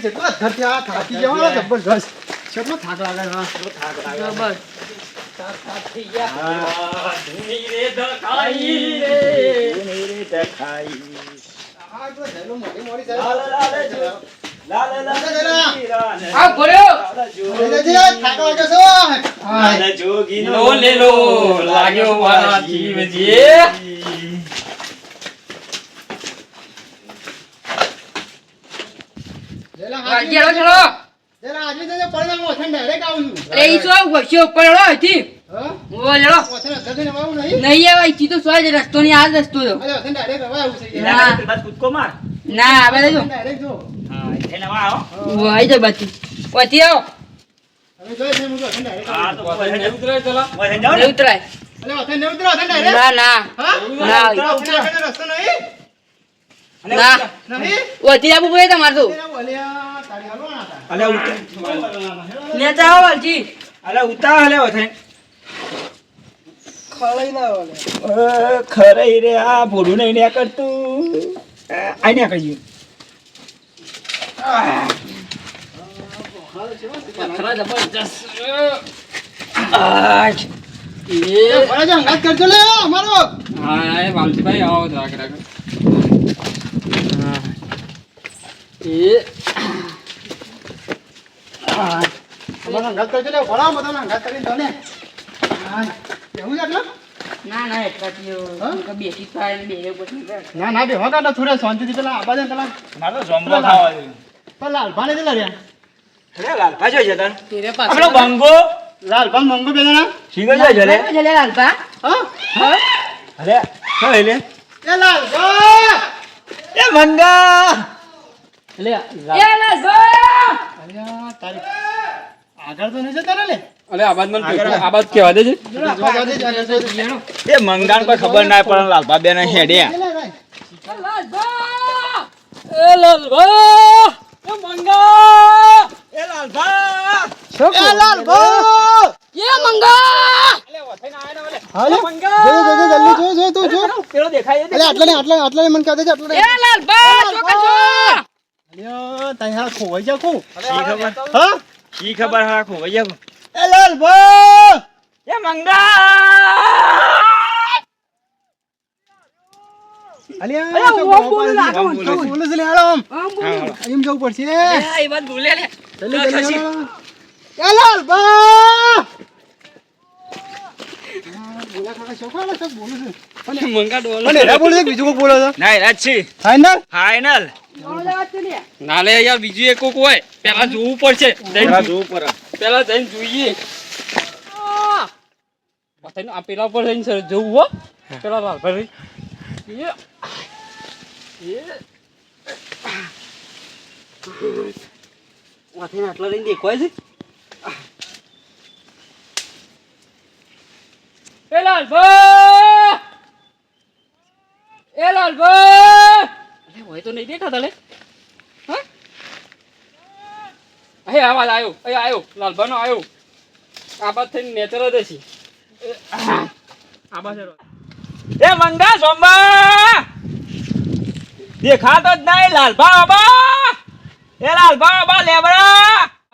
જેટલો અધરથી આ થાકી જવાનો જબરજસ્ત. કેટલો થાક લાગે હા. લાગે છે. લાગ્યો મારા જીવજી. જયલા આ હાજી ચલો ચલો જયલા હાજી જજે, પડદામાં ઓછાને direct આવું છું. અરે ઈ સો વસ્યો ઉપર લો અહીંથી હા? ઓ લેલો ઓછાને અધરથી નવાવું નહીં? નહીં આવે અહીંથી તો સો જ રસ્તો ની આ જ રસ્તો તો અરે ઓછાને direct હવે આવું છે. ના. કૂદકો માર ના આવે જો direct જો. હા એને વા આવો ઓ આઈ જાય બાકી ઓથી આવો હવે જોઈએ છે, હું તો ઓછાને direct હા આવું તો. ઉતરાય ચલો ને ઉતરાય અલે ઓછાને નહીં ઉતરો, ઓછાને direct? ના ના હા? ના આગળનો રસ્તો નહીં? ના. નહીં? ઓથી આપવું પડે તમારે તો અલે ઉતર. નેતા આવો વાલજી. અલે ઉતા અલે ઓથે ખવાઈ ના ઓલે. ખરે રે આ ભોડું નહીં ને કરતું. આઈ ને કરી પથરા જબરજસ્ત આ એ એ ભરાજો, કરજો લે, અમારો. હા એ વાલજીભાઈ આવો રાખ રાખ એ અમારો હંગાત કરજો લે, ભરાવો બધાને હંગાત કરીને જાઓ ને. હા. એવું છે એટલે? ના ના એટલા બેસી થાય બે ના ના બેહવા કાઢો થોડા શાંતિથી પેલા આબા છે પેલા. મારો ખાવા દે પેલા લાલભાને જ લડ્યા અરે લાલ ભાજો છે તન આપણો બંગો લાલભાન મંગુ બે જણા જલે? જલે હા? હા? અરે લે. લાલભા! એ મંગા! મંગાણ કોઈ ખબર ના પડે લાલબા બેન હેડ્યા. લે, લે, લે. લાલપા એ લાલભા એ મંગા એ લાલબા એ લાલભા! એ મંગા હાલે. જો જો જો જલ્દી જો જો તું જો પેલો દેખાય અલે આટલા ને આટલા આટલા મને કહે છે આટલા ને એ લાલપા શું કરશો અલ્યા તાઈ હા ખોવાઈ જા કો ખબર હા? શી ખબર રાખો ભૈયા એ લાલભા એ મંગા! અલ્યા બોલે. બોલે. છે. મંગા ડોલ અને બોલે બીજું કોક બોલે છે? ના છે. ફાઇનલ ફાઇનલ ના લે યાર બીજું એક કોક હોય. પેલા જોવું પડશે. પેલા જોવું પડે. પેલા જઈને જોઈએ. બધાને આ પેલા ઉપર જઈને સર જોવું હો. પેલા લાલભાઈ એ. એ. આટલા લઈને દેખાય છે? એ લાલભા એ લાલભા અરે હોય તો નહીં દેખાતા લે. હા? અહીં આવાજ આવ્યો અહીં આવ્યો લાલભાનો આવ્યો આ બાદ થઈને નેચર જ છે એ, આ બાદ એ મંગા સોમબા દેખાતો જ નહીં લાલભા બાબા એ લાલભા બાબા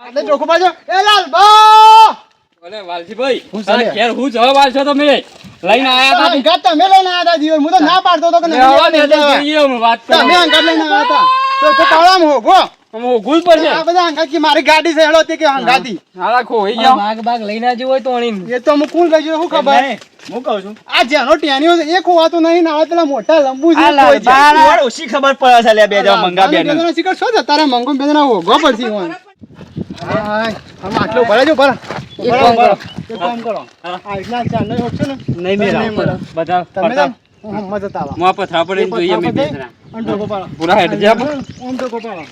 એટલે ચોખ્ખું પાછો એ લાલભા અરે વાલજીભાઈ ઘેર હું જવાબ આલશો તમે? લઈને આયા હતા તમે લઈને આવ્યા હતા જીવન. હું તો ના પાડતો હતો કે નહીં વાત તમે. અંગાત લઈને આવ્યા હતા તો તો પાડવામાં હોગો અમે ઓઘું પર છે. આ બધા અંગાત કે મારી ગાડી છે હેળો તે કે અંગાતી હાલા ખોઈ ગયા બાગ બાગ લઈને આવજો હોય તો અણીને. એ તો હું કુલ કહી હું ખબર? નહીં, હું કહું છું. આ જેનો ટેનિયો છે એ ખોવાતો નહીં ના આ પેલા મોટા લંબુ છે. કોઈ છે ઓછી ખબર પડે છે લે બે જવા મંગા બેન શીખર શું છે તારે મંગો બેન હોગો પડશે આટલો ભરે જો એક કામ કરો. એક કામ કરો આ એટલા ચાંદનો હોક છે ને નહીં નહીં બધા તમે મજા તાવા મોં પથરા પડે ને જોઈએ અમે બે જણા. અને ટોકો પાડો. પૂરા હેઠ જા આપણે. ઓમ ટોકો પાડો.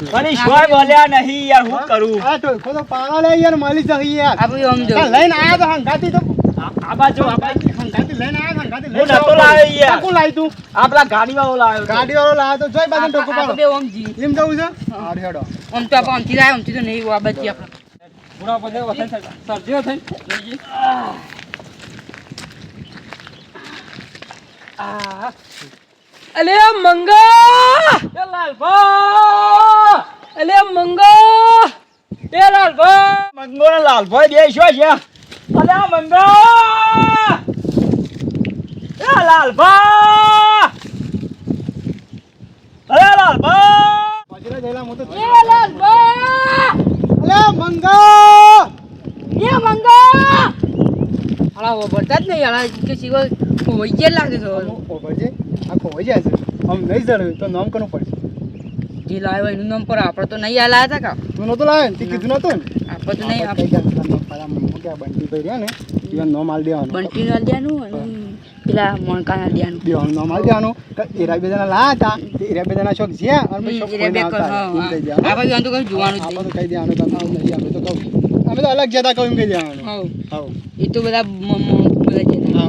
બોલ્યા નહીં યાર હું કરું આ તો પાડો લે યાર મળી જશે યાર આપણે આમ જો લઈને આયા તો હંગાતી તો આ બાજુ આ બાજુ. હંગાતી લઈને આયા તો લઈને નતો લાવ્યો યાર. કોણ લાવ્યું તું? આ ગાડી વાળો લાવ્યો ગાડી વાળો લાવ્યો તો. જોઈ બાજુ ટોકો આપણે પાડો. બે આમ એમ જવું છે? હાર હેડો આમ તો આપણે આમથી જાય આમથી તો નહીં આ બાજુ આપણે. પૂરા પડે વથાઈ સર- સરજીઓ થઈને જોઈએ. અલે મંગા! એ લાલભા! અલે મંગો! એ લાલભા! મંગો શું છે. અલે આ મંગો એ લાલભા અરે લાલભા! પાછળ જઈલા હું તો એ લાલભા! અલે મંગા! એ મંગા! આલા વબરતા જ નહીં આલા કે સિવાય કોઈ જે લાગે છે ખબર છે આ ખોવાઈ જાય છે. આમ નહીં તો નામ કરવું પડશે જે લાવ્યો એનું નામ પર આપણે તો નહીં આલા હતા કા? તું નતો લાવે ને? તે કીધું નતું ને? આપણે તો નહીં આપણે કઈ ગયા પેલા માં મૂક્યા બંટી ભાઈ રહ્યા ને એવા નો માલ દેવાનો. બંટી ના દેવાનું પેલા મણકા ના દેવાનું દેવાનું નો માલ દેવાનું. એરા બે જણા લા હતા. એરા બે જણા શોખ જ્યા અને પછી શોખ કોઈને આવતા આ બાજુ તો કઈ જોવાનું. જ આપણે કઈ દેવાનું તમે આવું નહીં અમે તો કહું. અમે તો અલગ જતા કહું એમ કહી દેવાનું હા. હવ એ તો બધા બધા જે હા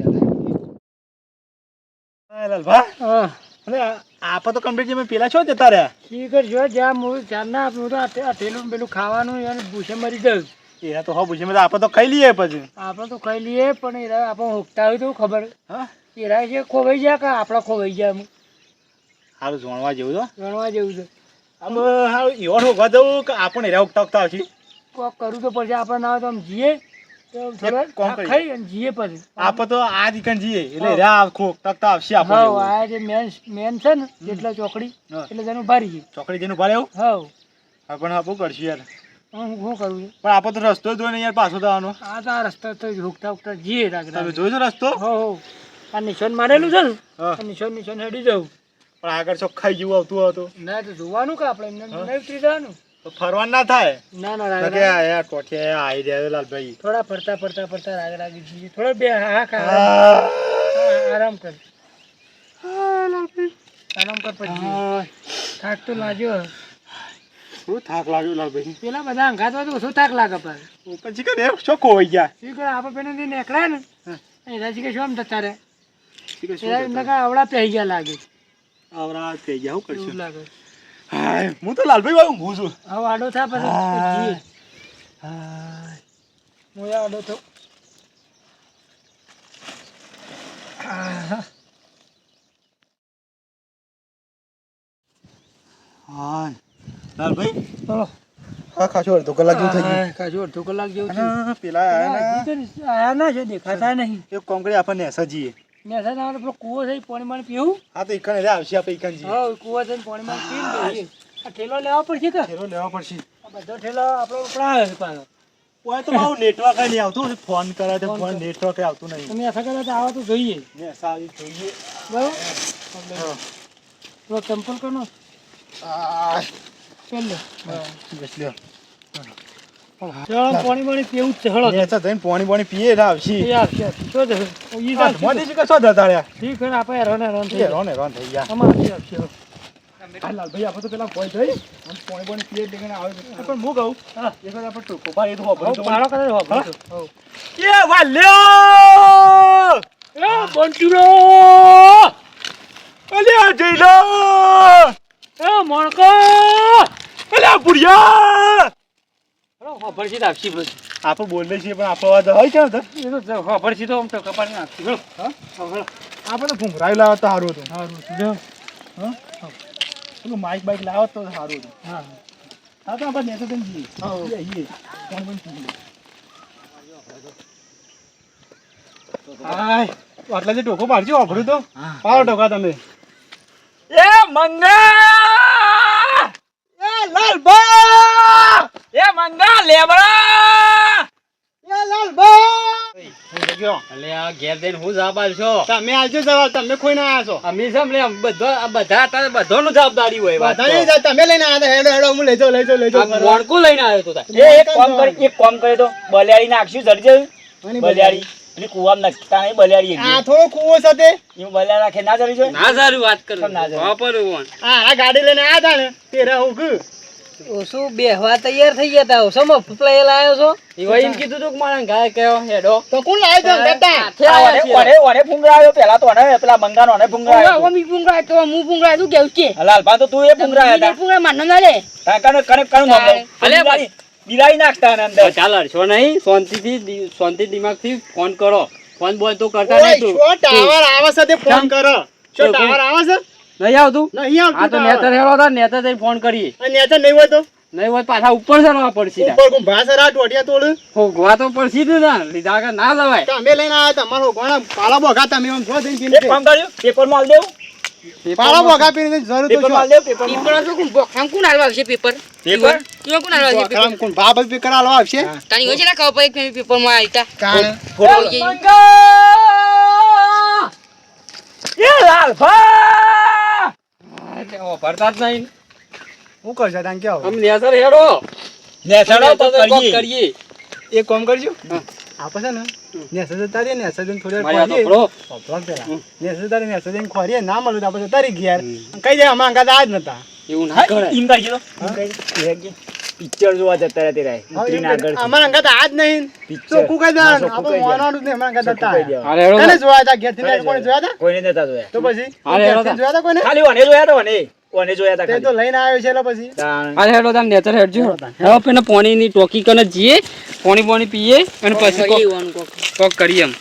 જતા. લાલભા તો કમ્પ્લીટ જેમ પેલા છો જતા રહ્યા? શીખર જો જ્યાં હું હું તો આ તે- પેલું ખાવાનું અને ભૂસે મરી જાય એના તો હો પૂછે મેં આપા તો ખાઈ લઈએ પછી. આપણે તો ખાઈ લઈએ પણ એરા આપણે હોકતા હોય તો ખબર. હા? એરા છે ખોવાઈ જાય કે આપણા ખોવાઈ જાય એમ? હાલ જોણવા જેવું તો જોણવા જેવું છે. આમ હારું એવો હોગવા દઉં કે આપણે એરા હોકતા ઉગતા આવશે. કોક કરવું તો પડશે આપણે ના હોય તો આમ જીએ. તો થોડા કોમ ખાઈ અને જીએ પછી. આપા તો આ દીકન જઈએ એટલે એરા ઉગતા ઉગતા આવશે હા આપણે આ જે મેન મેન છે ને જેટલા ચોકડી એટલે જેનું ભારી ચોકડી જેનું ભારે એવું? હા. પણ આપું કરશું યાર. હું શું કરું પણ આપણે તો રસ્તો જોઈને યાર પાછો થવાનો આ તો આ રસ્તો તો હોકતા હોકતા જઈએ તમે રસ્તો. હો હો. આ નિશાન મારેલું છે ને? નિશાન નિશાન હેડી જવું પણ આગળ ચોખ્ખાઈ જેવું આવતું હતું ના તો જોવાનું કે આપણે? એમને નહીં ઉતરી જવાનું. ફરવાનું ના થાય. ના ના રાગે યાર આવી રહ્યા લાલભાઈ. થોડા ફરતા ફરતા ફરતા રાગ રાગી જઈએ થોડા બે હા. ખા. આરામ કર. આરામ કર પછી. થાક તો લાગ્યો. શું થાક લાગ્યો લાલભાઈ પેલા બધા અંગાત હોય તો શું થાક લાગે પણ? પછી કે રે શું ખોવાઈ ગયા? શું કરે આપણે થી નીકળ્યા ને? એના શીખે શું આમ એમને કાંઈ આવડા પહેરી ગયા લાગે. આવડા થઈ ગયા હું કરશું? લાગે. હાય હું તો લાલભાઈ વાળું હું છું. હવે આડો થા પછી હા હાય. હું આડો થયો હાય. લાલભાઈ? ચલો હા ખાસો અડધો કલાક જેવું થઈ ગયું. હા, અડધો કલાક જેવું થયું. પેલા આયા ના. છે દેખાતા નહીં. એક કોંકડી આપણને સજીએ નેસા ના પેલો કૂવો છે પાણી માં પીવું? હા તો ઈકણ આવશે આપણે ઈકણ જઈએ હા કૂવો છે પાણી માં પીને આ ઠેલો લેવા પડશે કે? ઠેલો લેવા પડશે. આ બધો ઠેલો આપણો ઉપડાવે છે પાછો. ઓય તો મારું નેટવર્ક નહીં આવતું. ફોન કરે તો ફોન નેટવર્ક આવતું નહીં. તમે આશા કરે તો આવો તો જોઈએ. ને આવી જોઈએ. બરાબર? પેલો ચંપલ કરનો આ ચાલ લે બસ લ્યો ચાલો પાણી પાણી પીવું જ છે હળો નેસા જઈને પાણી પાણી પીએ ને આવશે આવશે આવશે. શું છે? ઈ જ આવશે. મોદી કશો જતા ઠીક ને આપણે થઈ એ ગયા. રોને રોન થઈ ગયા આમાં આવશે આપણે તો પેલા કોઈ થઈ અને પાણી પાણી પીએ દેખને આવે પણ હું કહું હા. એક વાર આપણે ટોકો તો તો કરે ભાઈ. એ વાલ્યો એ બંટીલો! અલ્યા જઈલો એ મણકો! અલ્યા ખબર છે તો આવશે આપણે બોલીએ છીએ પણ આપણો અવાજ હોય છે એ તો ખબર છે તો આમ તો કપાળી નાખશે. હળો. આપણે તો ભૂંગરાયું લાવત તો સારું હતું સારું જો. પેલું માઇક બાઇક લાવત તો સારું હતું. હા. હા તો આપણે નેતા જઈને જઈએ. હા. જઈએ, જઈએ. કોણ કોણ હાય આટલા જે ટોકો પાડજો વાપરું તો. પાડો ટોકા તમે. એ મંગા એ લાલબા એ મંગા લેબડા એ લાલભાઈ હું તો ગયો. અલે આ ઘેર જઈને હું જવાબ છો તમે આવજો જવાબ તમે કોઈ ના આવ્યા અમે સમ બધો આ બધા અત્યારે બધાનું જવાબદારી હોય બધા તમે લઈને આવ્યા હેડો હેડો હું લઈ જાઉં લઈ જાઉં લઈ જાઉં મોણકું લઈને આવ્યો તો તારે. એક કામ કરી એક કામ કરે તો. બલિયાળી નાખશું જડજે. બલિયાળી. કુવામાં નાખતા નહીં બલિયાળી આ એકલી. કુવો એમાં બલિયા નાખે ના સારું વાત કરું. ના? વાપરું આ આ ગાડી લઈને આવ્યા હતા ને તેરા હું ઓછું બેહવા તૈયાર થઈ ગયા તા? ઓછો મફત લઈ લાયો છો? ઈવાઈન કીધું તું કે મારા ગાય કયો હેડો. તો કોણ લાવ્યો તો? ગતા ઓરે ઓરે ઓરે ઓને ફૂંગરાયો પેલા તો ઓને પેલા મંગાનો ઓને ફૂંગરાયો ઓમી મી પુંગરાય તો હું પુંગરાય તું કેવું છે લાલભા તો તું એ ફૂંગરાયા તા પુંગરાય માનો ના લે તા કને કને કાં નામ? અલે બિલાડી નાખતા ને અંદર. ચાલ અડશો નહીં. શાંતિથી શાંતિ દિમાગથી ફોન કરો. ફોન બોલ તો કરતા નહીં તું. શો ટાવર આવે છે તે ફોન કરો. શું? ટાવર આવે છે નહીં આવતું? નહીં આવતું આ તો નેતર હેડો હતા નેતર જઈને ફોન કરીએ. અને નહીં હોય તો? નહીં હોય પાછા ઉપર ચડવા પડશે. ઉપર ગુંભા સરા ટોટિયા તોડ? હોગવા તો પડશે જ ને લીધા કે ના જવાય. તમે લઈને આવ્યા તમારો ગોણા પાલા બોગા તમે આમ જો જઈને એક કામ પેપરમાં આલ દેવું. પાલા બોગા પીને જરૂર તો પેપરમાં આલ દેવું પેપરમાં પેપર તો કોણ બોખામ કોણ આલવા આવશે પેપર પેપર ઈવન કોણ હાલવા આવશે બોખારામ કોણ જ પેપર આલવા આવશે? તાની હોય છે ના કહો પડે કે પેપરમાં આવી કાણ ફોટો એ લાલભા ભરતા જ નહીં. હું કરશે તાન કેવો અમે નેસર હેડો. નેસડો તો કરીએ. એક કામ કરજો. આપે છે ને. નેસર જતા રહીએ નેસે જઈને થોડી મારી વાર તો ખોરીએ. પેલા. નેસર જતા રહીએ, નેસે જઈને ખોરીએ, ના મળ્યું તો આપણે જતા રહી ઘેર. કહી દે અમારા અંગાત આ જ નતા. એવું ના હા, કરાય એમ કરજો તો પિક્ચર જોવા જતા રહેતી રહે. ઉતરીને આગળ અમારા અંગાત આ જ નહીં. પિક્ચર કુ કહી દેવાનું. ચોખ્ખું આપણે કહી જ નહીં, અમારા અંગાત હતા. કોને જોયા હતા? ઘેરથી કોઈ જોયા હતા? કોઈને નતા જોયા તો પછી અરે જોયા હતા કોઈને ખાલી વાને જોયા તો ઓને ઓને જોયા તા તો લઈને આવ્યો છે એટલે પછી. હેડો તાર નેતર હેડજો. હવે પાણીની ટોકી કને જીએ પાણી પાણી પીએ અને પછી કોક- કોક. કરીએ એમ.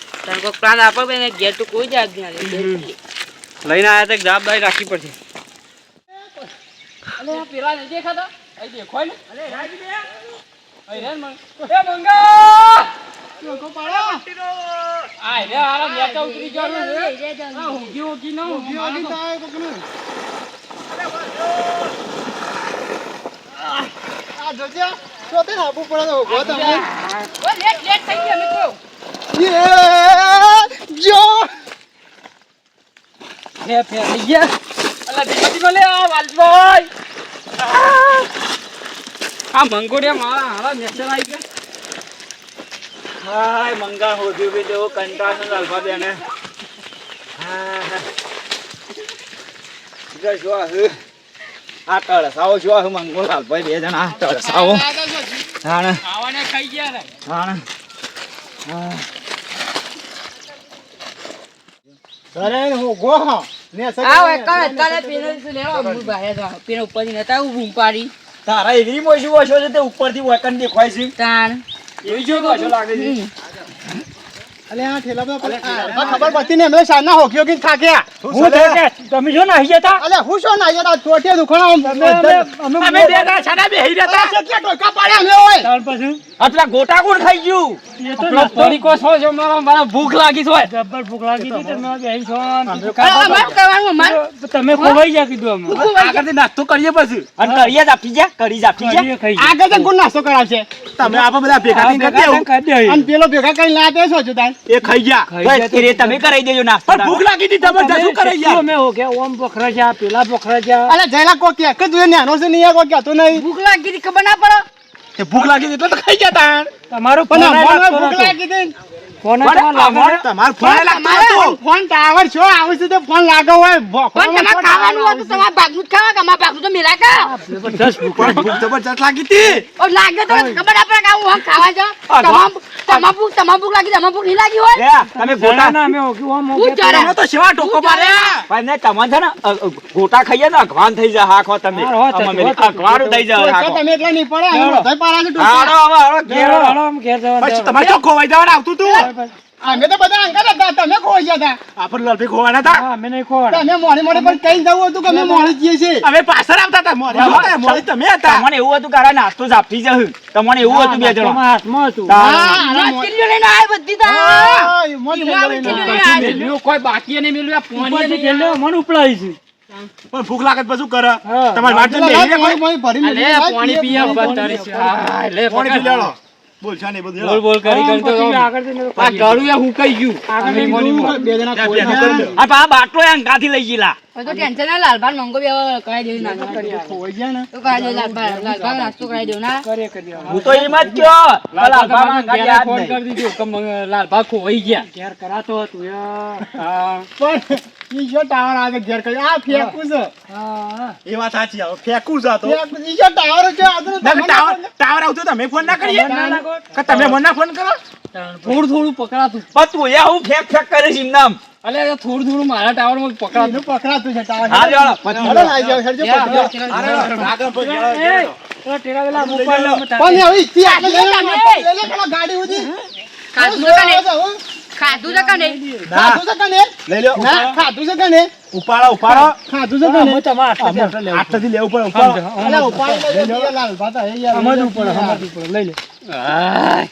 લઈને આયા તો એક જવાબદારી રાખવી પડશે. પેલા નહીં દેખાતા? અહીં દેખાય ને અહીં રે ને એ મંગા! આ રે આરા નેતા ઉતરી ગયો છે આ ઊંઘી ઊંઘી ન ઊંઘી. આગળ તો જોજે, પડે. યે, જો. ફે ફે થઈ ગયા. અલા ધીમો ધીમો લે આ વાલભાઈ. આ મંગોડિયા મારા હારા નેચર આવી ગયા. હાય મંગા હોદ્યું બી દેવો કંટાળ ને લાલભા બેને. હા, હા. જો જો આ હે. આ જો આ મંગો લાલભાઈ બે જણા તળસાવો હાણ આવાને ખાઈ ગયા રે હાણ અરે હું ગો હા ને સગા આ કાલે કાલે પેલો લેવા હું બહાર તો પેલો ઉપરથી નતા ઊભું પાડી તારા એવી મોસી ઓછો છે તે ઉપરથી વકન દેખાય છે તાણ એવી જો તો લાગે છે અલે આ ઠેલા બધા ખબર પડતી ને અમે શાના હોકીઓ કીને થાક્યા. હું કે તમે જો નાહી જતા? અલે હું શું ના યાર ટોટે દુખણા આમ અમે બે છાના બેહી રહેતા. કેટલા ટોકા પાડ્યા અમે ઓય? આટલા ગોટા કોણ ખાઈ ગયું? પેલો તરીકો છો જો મારા મારા ભૂખ લાગી છે તમે ખોવાઈ જા કીધું અમે. નાસ્તો કરીએ પછી. અને કરીએ જ આપી જા કરી જ આપી જા આગળ કોણ નાસ્તો કરાવશે? તમે આપણે બધા ભેગા થઈને કરી દેવું. અને પેલો ભેગા કરીને લાતે છો તાન? એ ખાઈ ગયા. બસ તમે કરાઈ દેજો નાસ્તો પણ ભૂખ લાગી હતી તમે શું કરાઈ ગયા? અમે હો કે ઓમ બખરા જા પેલા બખરા જા અરે જયલા કો કે કે તું નાનો છે નહીં યાર કે તો નહીં. ભૂખ લાગી હતી ખબર ના પડે. એ ભૂખ લાગી હતી એટલે તો ખાઈ ગયા તાણ તમારો ફોન ભૂખ લાગી હતી. ફોન તમારો ફોન લાગતો હતો. ફોન ટાવર છો આવે છે તો ફોન લાગે હોય. તમારે ખાવાનું હતું તમારે ભાગનું ખાવા કે અમારે ભાગનું તો કા જબરજસ્ત લાગી. હતી. લાગે તો ખબર ના કે ખાવા જાઓ. તમામ તમામ ભૂખ લાગી તમામ નહીં લાગી હોય? તમે ગોટા ના, અમે ઓકી ઓમ. જરા તમે તો સેવા ટોકો માર્યા. પણ ને તમને છે ને ગોટા ખાઈએ ને અગવાન થઈ જાય હાખો તમે. થતું. અગવાનું થઈ જા હાખો તમે એટલા નહીં પડે અમે છે ટૂંકા. હવે હાડો ઘેર આમ ઘેર જવા પછી તમારે તો ખોવાઈ જવાનું આવતું હતું અમે તો બધા અંગત હતા. તમે ખોઈ ગયા હતા. આપણે લલભી ખોવાના હતા? અમે નહીં ખોવાના. તમે મોડે મોડે પણ કઈ જવું હતું કે અમે મોડે જઈએ છીએ? અમે પાછળ આવતા હતા. મોડે મોડે તમે હતા. મને એવું હતું કે નાસ્તો જાપી જશે તમને એવું હતું બે જણા. તમારા હાથમાં હતું. લઈને આય બધી તા. આવ્યા. કોઈ બાકી નહીં મેલ્યું પોણી નહીં મને ઉપલાવી છે. પણ ભૂખ લાગે તો શું કરે. તમારી વાત પાણી પીયા પાણી પીએ, પીએ પાણી બસ તારી આ લે પાણી પકડ. પી લેલો બોલ છે ને બધું બોલ બોલ કરી કરી તો પછી આમ. આગળથી મેં આ ગળું એ હુકાઈ ગયું આગળ આમ ઈમો નીમો. બે જણા ત્યાં ખોઈ પેલા ગયા. કરી દો. આ પા બાટલો એ અંગાથી લઈ ગયેલા તો ટેન્શન ના લાલભાન મંગો બી કરાઈ દેવું નાનો ખોઈ ગયા ને તો કરાઈ દેવું લાલભાન લાલભાન નાસ્તો કરાઈ દેવું ના કરે કરી હું તો એમ જ કયો ફોન કરી દીધો કે લાલભા ખોવાઈ ગયા ઘેર કરાતો હતું યાર. પણ ઈ જો ટાવર આવે ઘેર કરી આ ફેંકું છે એ વાત સાચી આવે ફેંકું છે તો ઈ જો ટાવર છે આ તો ના, કે ટાવર ટાવર આવતો તમે ફોન ના કરીએ કે તમે મને ફોન કરો થોડું થોડું પકડાતું પણ એ હું ફેંક ફેંક કરીશ એમ નામ અલે થોડું થોડું મારા ટાવરમાં પકડાતું પકડાતું છે ટાવર હા, પકડી પણ હવે ગાડી સુધી. કાને. ખાધું છે કે નહીં? ના. ખાધું છે કને લઈ લ્યો. ના ખાધું છે કને ઉપાડો ઉપાડો. ખાધું છે કને તમારે લેવું પડે. ઉપાડો. અલા લાલ ભાતા હે યાર. આમ ઉપર આમ ઉપર લઈ લે આય.